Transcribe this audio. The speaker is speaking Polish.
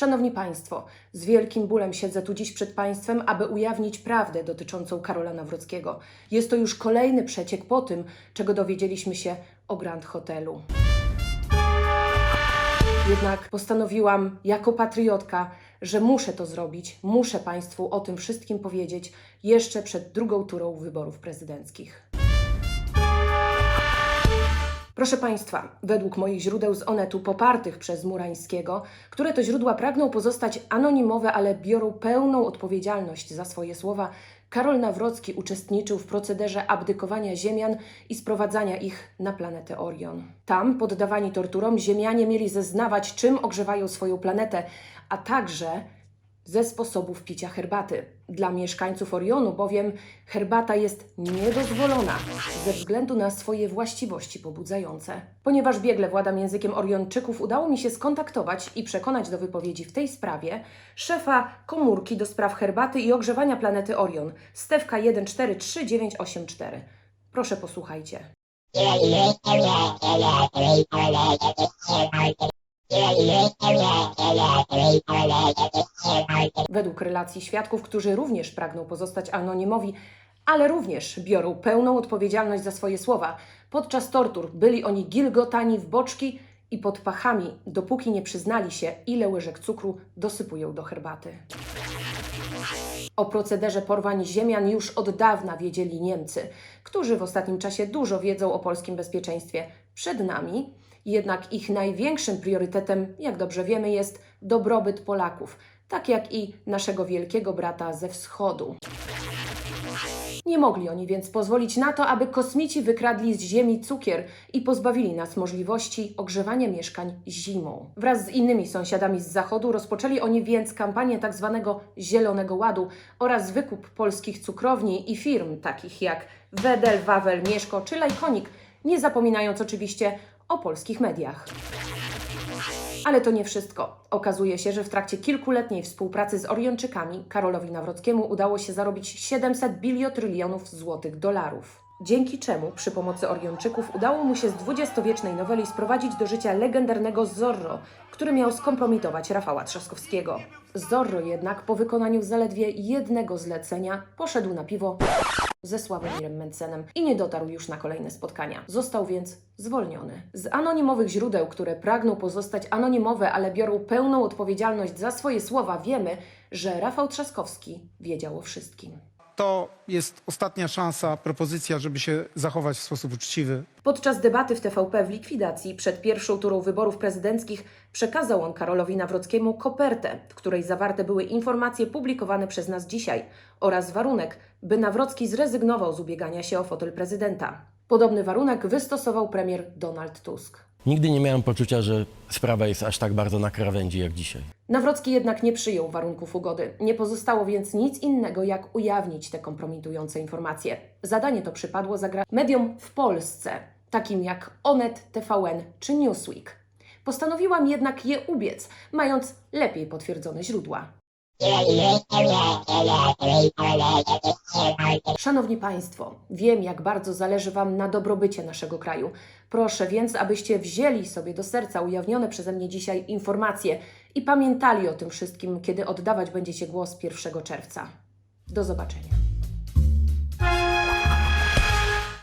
Szanowni Państwo, z wielkim bólem siedzę tu dziś przed Państwem, aby ujawnić prawdę dotyczącą Karola Nawrockiego. Jest to już kolejny przeciek po tym, czego dowiedzieliśmy się o Grand Hotelu. Jednak postanowiłam jako patriotka, że muszę to zrobić, muszę Państwu o tym wszystkim powiedzieć jeszcze przed drugą turą wyborów prezydenckich. Proszę Państwa, według moich źródeł z Onetu popartych przez Murańskiego, które to źródła pragną pozostać anonimowe, ale biorą pełną odpowiedzialność za swoje słowa, Karol Nawrocki uczestniczył w procederze abdykowania Ziemian i sprowadzania ich na planetę Orion. Tam, poddawani torturom, Ziemianie mieli zeznawać, czym ogrzewają swoją planetę, a także ze sposobów picia herbaty. Dla mieszkańców Orionu bowiem herbata jest niedozwolona ze względu na swoje właściwości pobudzające. Ponieważ biegle władam językiem Orionczyków, udało mi się skontaktować i przekonać do wypowiedzi w tej sprawie szefa komórki do spraw herbaty i ogrzewania planety Orion, Stewka 143984. Proszę posłuchajcie. Relacji świadków, którzy również pragną pozostać anonimowi, ale również biorą pełną odpowiedzialność za swoje słowa, podczas tortur byli oni gilgotani w boczki i pod pachami, dopóki nie przyznali się, ile łyżek cukru dosypują do herbaty. O procederze porwań ziemian już od dawna wiedzieli Niemcy, którzy w ostatnim czasie dużo wiedzą o polskim bezpieczeństwie. Przed nami jednak ich największym priorytetem, jak dobrze wiemy, jest dobrobyt Polaków, tak jak i naszego wielkiego brata ze wschodu. Nie mogli oni więc pozwolić na to, aby kosmici wykradli z Ziemi cukier i pozbawili nas możliwości ogrzewania mieszkań zimą. Wraz z innymi sąsiadami z Zachodu rozpoczęli oni więc kampanię tzw. Zielonego Ładu oraz wykup polskich cukrowni i firm takich jak Wedel, Wawel, Mieszko czy Lajkonik, nie zapominając oczywiście o polskich mediach. Ale to nie wszystko. Okazuje się, że w trakcie kilkuletniej współpracy z Orionczykami Karolowi Nawrockiemu udało się zarobić 700 biliotrylionów złotych dolarów. Dzięki czemu przy pomocy Orionczyków udało mu się z dwudziestowiecznej noweli sprowadzić do życia legendarnego Zorro, który miał skompromitować Rafała Trzaskowskiego. Zorro jednak po wykonaniu zaledwie jednego zlecenia poszedł na piwo ze Sławomirem Mencenem i nie dotarł już na kolejne spotkania. Został więc zwolniony. Z anonimowych źródeł, które pragną pozostać anonimowe, ale biorą pełną odpowiedzialność za swoje słowa, wiemy, że Rafał Trzaskowski wiedział o wszystkim. To jest ostatnia szansa, propozycja, żeby się zachować w sposób uczciwy. Podczas debaty w TVP w likwidacji przed pierwszą turą wyborów prezydenckich przekazał on Karolowi Nawrockiemu kopertę, w której zawarte były informacje publikowane przez nas dzisiaj oraz warunek, by Nawrocki zrezygnował z ubiegania się o fotel prezydenta. Podobny warunek wystosował premier Donald Tusk. Nigdy nie miałem poczucia, że sprawa jest aż tak bardzo na krawędzi jak dzisiaj. Nawrocki jednak nie przyjął warunków ugody. Nie pozostało więc nic innego, jak ujawnić te kompromitujące informacje. Zadanie to przypadło zagra mediom w Polsce, takim jak Onet, TVN czy Newsweek. Postanowiłam jednak je ubiec, mając lepiej potwierdzone źródła. Szanowni Państwo, wiem, jak bardzo zależy Wam na dobrobycie naszego kraju. Proszę więc, abyście wzięli sobie do serca ujawnione przeze mnie dzisiaj informacje i pamiętali o tym wszystkim, kiedy oddawać będziecie głos 1 czerwca. Do zobaczenia.